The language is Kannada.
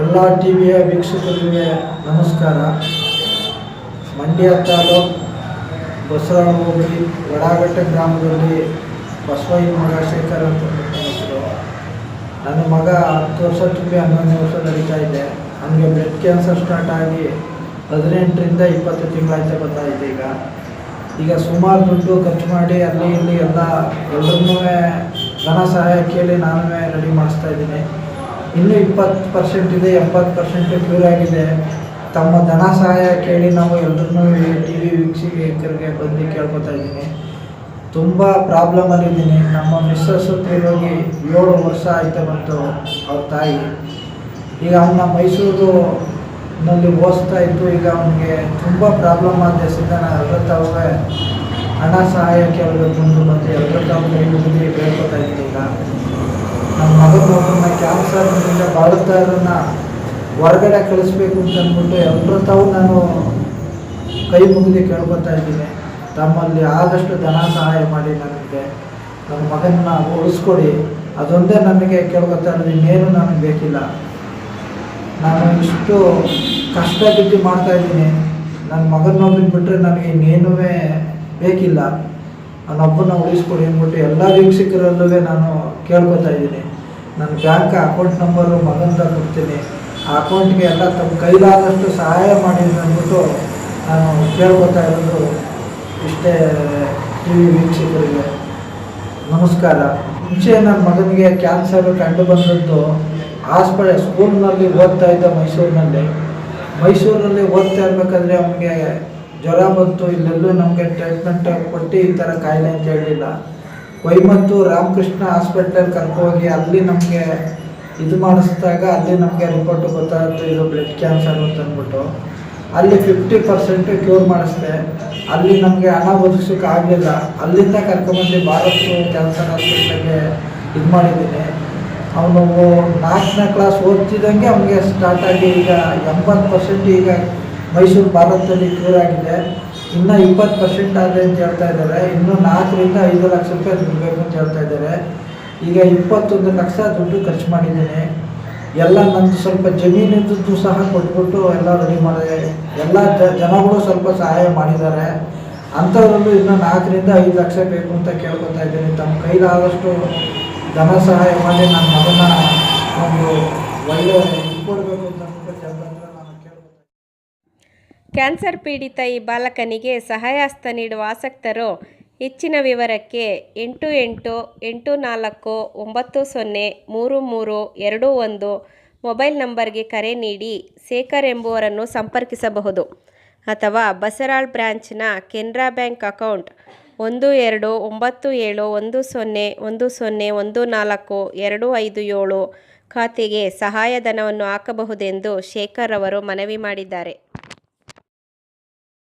ಎಲ್ಲ ಟಿ ವಿಯ ವೀಕ್ಷಕರಿಗೆ ನಮಸ್ಕಾರ. ಮಂಡ್ಯ ತಾಲೂಕು ಬಸವರಾಳ ಹೋಬಳಿ ವಡಾಗಟ್ಟೆ ಗ್ರಾಮದಲ್ಲಿ ಬಸವಯ್ಯ ಮಗ ಶೇಖರ್ ಅಂತ ಹೆಸರು. ನನ್ನ ಮಗ ಹತ್ತು ವರ್ಷ ತುಂಬಿ ಹನ್ನೊಂದು ವರ್ಷ ನಡೀತಾ ಇದೆ. ನನಗೆ ಬ್ಲಡ್ ಕ್ಯಾನ್ಸರ್ ಸ್ಟಾರ್ಟ್ ಆಗಿ ಹದಿನೆಂಟರಿಂದ ಇಪ್ಪತ್ತು ತಿಂಗಳಾಯ್ತಾ ಇದೆ ಈಗ. ಈಗ ಸುಮಾರು ದುಡ್ಡು ಖರ್ಚು ಮಾಡಿ ಅಲ್ಲಿ ಇಲ್ಲಿ ಎಲ್ಲ ಎಲ್ಲರನ್ನೂ ಧನ ಸಹಾಯ ಕೇಳಿ ನಾನು ರೆಡಿ ಮಾಡಿಸ್ತಾ ಇದ್ದೀನಿ. ಇನ್ನೂ ಇಪ್ಪತ್ತು ಪರ್ಸೆಂಟ್ ಇದೆ, ಎಂಬತ್ತು ಪರ್ಸೆಂಟ್ ಕ್ಯೂರ್ ಆಗಿದೆ. ತಮ್ಮ ಧನ ಸಹಾಯ ಕೇಳಿ ನಾವು ಎಲ್ಲರನ್ನೂ ಟಿ ವಿ ವೀಕ್ಷಕರಿಗೆ ಬಂದು ಕೇಳ್ಕೊತಾ ಇದ್ದೀನಿ. ತುಂಬ ಪ್ರಾಬ್ಲಮಲ್ಲಿದ್ದೀನಿ ನಮ್ಮ ಮಿಸ್ಸಸ್ಸು ತೀರೋಗಿ ಏಳು ವರ್ಷ ಆಯಿತು ಬಂತು ಅವ್ರ ತಾಯಿ. ಈಗ ಅವನ್ನ ಮೈಸೂರು ನಲ್ಲಿ ಓದಿಸ್ತಾ ಇತ್ತು ಈಗ ಅವನಿಗೆ ತುಂಬ ಪ್ರಾಬ್ಲಮ್ ಆದ ಸಿದ್ಧ ಎಲ್ಲರ ಹಣ ಸಹಾಯ ಕೇಳಬೇಕು ಬಂದು ಬಂದು ಎಲ್ಲರ ತಾವು ಕೈ ಮುಗಿದು ಬೇಡ್ಕೊತಾ ಇದ್ದೀನಿ ಈಗ ನಮ್ಮ ಮಗನ ಒಬ್ಬರನ್ನ ಇರೋನ್ನ ಹೊರಗಡೆ ಕಳಿಸ್ಬೇಕು ಅಂತ ಅಂದ್ಬಿಟ್ಟು ಎಲ್ಲರ ತಾವು ನಾನು ಕೈ ಮುಗಿದು ಕೇಳ್ಕೊತಾ ಇದ್ದೀನಿ. ತಮ್ಮಲ್ಲಿ ಆದಷ್ಟು ಧನ ಸಹಾಯ ಮಾಡಿ ನನಗೆ. ನನ್ನ ಮಗನ ಉಳಿಸ್ಕೊಡಿ. ಅದೊಂದೇ ನನಗೆ ಕೇಳ್ಕೊತಾ ಇರೋದು, ಇನ್ನೇನು ನನಗೆ ಬೇಕಿಲ್ಲ. ನಾನು ಇಷ್ಟು ಕಷ್ಟ ಬಿದ್ದು ಮಾಡ್ತಾ ಇದ್ದೀನಿ. ನನ್ನ ಮಗನೊಬ್ಬನ ಬಿಟ್ಟರೆ ನನಗೆ ಇನ್ನೇನೂ ಬೇಕಿಲ್ಲ. ನನ್ನೊಬ್ಬನ ಉಳಿಸ್ಕೊಡಿ ಅಂದ್ಬಿಟ್ಟು ಎಲ್ಲ ವೀಕ್ಷಕರಲ್ಲೂ ನಾನು ಕೇಳ್ಕೊತಾ ಇದ್ದೀನಿ. ನನ್ನ ಬ್ಯಾಂಕ್ ಅಕೌಂಟ್ ನಂಬರು ಮಗಂತ ಕೊಡ್ತೀನಿ. ಆ ಅಕೌಂಟ್ಗೆ ಎಲ್ಲ ತಮ್ಮ ಕೈಲಾದಷ್ಟು ಸಹಾಯ ಮಾಡಿ ಅಂದ್ಬಿಟ್ಟು ನಾನು ಕೇಳ್ಕೊತಾ ಇರೋದು ಇಷ್ಟೇ ಟಿ ವಿ ವೀಕ್ಷಕರಿಗೆ. ನಮಸ್ಕಾರ. ಮುಂಚೆ ನನ್ನ ಮಗನಿಗೆ ಕ್ಯಾನ್ಸರ್ ಕಂಡು ಬಂದದ್ದು ಆಸ್ಪತ್ರೆ ಸ್ಕೂಲ್ನಲ್ಲಿ ಓದ್ತಾ ಇದ್ದ ಮೈಸೂರಿನಲ್ಲಿ. ಮೈಸೂರಿನಲ್ಲಿ ಓದ್ತಾ ಇರಬೇಕಾದ್ರೆ ಅವನಿಗೆ ಜ್ವರ ಬಂತು, ಇಲ್ಲೆಲ್ಲೂ ನಮಗೆ ಟ್ರೀಟ್ಮೆಂಟ್ ಕೊಟ್ಟು ಈ ಥರ ಕಾಯಿಲೆ ಅಂತ ಹೇಳಿಲ್ಲ. ಕೊಯ್ಮತ್ತು ರಾಮಕೃಷ್ಣ ಹಾಸ್ಪಿಟ್ಲಲ್ಲಿ ಕರ್ಕೋಗಿ ಅಲ್ಲಿ ನಮಗೆ ಇದು ಮಾಡಿಸಿದಾಗ ಅಲ್ಲಿ ನಮಗೆ ರಿಪೋರ್ಟ್ ಗೊತ್ತಾಯಿತು, ಇದು ಬ್ಲಡ್ ಕ್ಯಾನ್ಸರ್ ಅಂತ ಅಂದ್ಬಿಟ್ಟು. ಅಲ್ಲಿ ಫಿಫ್ಟಿ ಪರ್ಸೆಂಟ್ ಕ್ಯೂರ್ ಮಾಡಿಸ್ದೆ. ಅಲ್ಲಿ ನಮಗೆ ಹಣ ಒದಗಿಸೋಕೆ ಆಗಲಿಲ್ಲ. ಅಲ್ಲಿಂದ ಕರ್ಕೊಂಬಂದು ಭಾರತ್ ಕ್ಯಾನ್ಸರ್ ಹಾಸ್ಪಿಟ್ಲಿಗೆ ಇದು ಮಾಡಿದ್ದೀನಿ. ಅವನು ನಾಲ್ಕನೇ ಕ್ಲಾಸ್ ಓದ್ತಿದ್ದಂಗೆ ಅವನಿಗೆ ಸ್ಟಾರ್ಟ್ ಆಗಿ ಈಗ ಎಂಬತ್ತು ಪರ್ಸೆಂಟ್ ಈಗ ಮೈಸೂರು ಭಾರತದಲ್ಲಿ ಕ್ಯೂರ್ ಆಗಿದೆ. ಇನ್ನು ಇಪ್ಪತ್ತು ಪರ್ಸೆಂಟ್ ಆಗಿದೆ ಅಂತ ಹೇಳ್ತಾ ಇದ್ದಾರೆ. ಇನ್ನೂ ನಾಲ್ಕರಿಂದ ಐದು ಲಕ್ಷ ರೂಪಾಯಿ ದುಡ್ಡು ಬೇಕು ಅಂತ ಹೇಳ್ತಾ ಇದ್ದಾರೆ. ಈಗ ಇಪ್ಪತ್ತೊಂದು ಲಕ್ಷ ದುಡ್ಡು ಖರ್ಚು ಮಾಡಿದ್ದೇನೆ. ಎಲ್ಲ ನಂದು ಸ್ವಲ್ಪ ಜಮೀನಿದ್ದು ಸಹ ಕೊಟ್ಬಿಟ್ಟು ಎಲ್ಲ ರೆಡಿ ಮಾಡಿದೆ ಎಲ್ಲ ಜನಗಳು ಸ್ವಲ್ಪ ಸಹಾಯ ಮಾಡಿದ್ದಾರೆ. ಅಂಥದ್ರಲ್ಲೂ ಇನ್ನು ನಾಲ್ಕರಿಂದ ಐದು ಲಕ್ಷ ಬೇಕು ಅಂತ ಕೇಳ್ಕೊತಾ ಇದ್ದೀನಿ. ತಮ್ಮ ಕೈಲಾದಷ್ಟು ಧನ ಸಹಾಯ ಮಾಡಿ ನನ್ನ ಮಗನ ಒಂದು ಒಳ್ಳೆಯ ಇದು ಕೊಡಬೇಕು ಅಂತ ಅಂದ್ಬಿಟ್ಟು ಜನರ ಹತ್ರ ನಾನು ಕೇಳ್ಕೊತಾ ಕ್ಯಾನ್ಸರ್ ಪೀಡಿತ ಈ ಬಾಲಕನಿಗೆ ಸಹಾಯಹಸ್ತ ನೀಡುವ ಆಸಕ್ತರು, ಹೆಚ್ಚಿನ ವಿವರಕ್ಕೆ ಎಂಟು ಎಂಟು ಎಂಟು ನಾಲ್ಕು ಒಂಬತ್ತು ಸೊನ್ನೆ ಮೂರು ಮೂರು ಎರಡು ಒಂದು ಮೊಬೈಲ್ ನಂಬರ್ಗೆ ಕರೆ ನೀಡಿ ಶೇಖರ್ ಎಂಬುವರನ್ನು ಸಂಪರ್ಕಿಸಬಹುದು. ಅಥವಾ ಬಸರಾಳ್ ಬ್ರ್ಯಾಂಚ್ನ ಕೆನರಾ ಬ್ಯಾಂಕ್ ಅಕೌಂಟ್ ಒಂದು ಎರಡು ಒಂಬತ್ತು ಏಳು ಒಂದು ಸೊನ್ನೆ ಒಂದು ಸೊನ್ನೆ ಒಂದು ನಾಲ್ಕು ಎರಡು ಐದು ಏಳು ಖಾತೆಗೆ ಸಹಾಯಧನವನ್ನು ಹಾಕಬಹುದೆಂದು ಶೇಖರ್ ಅವರು ಮನವಿ ಮಾಡಿದ್ದಾರೆ.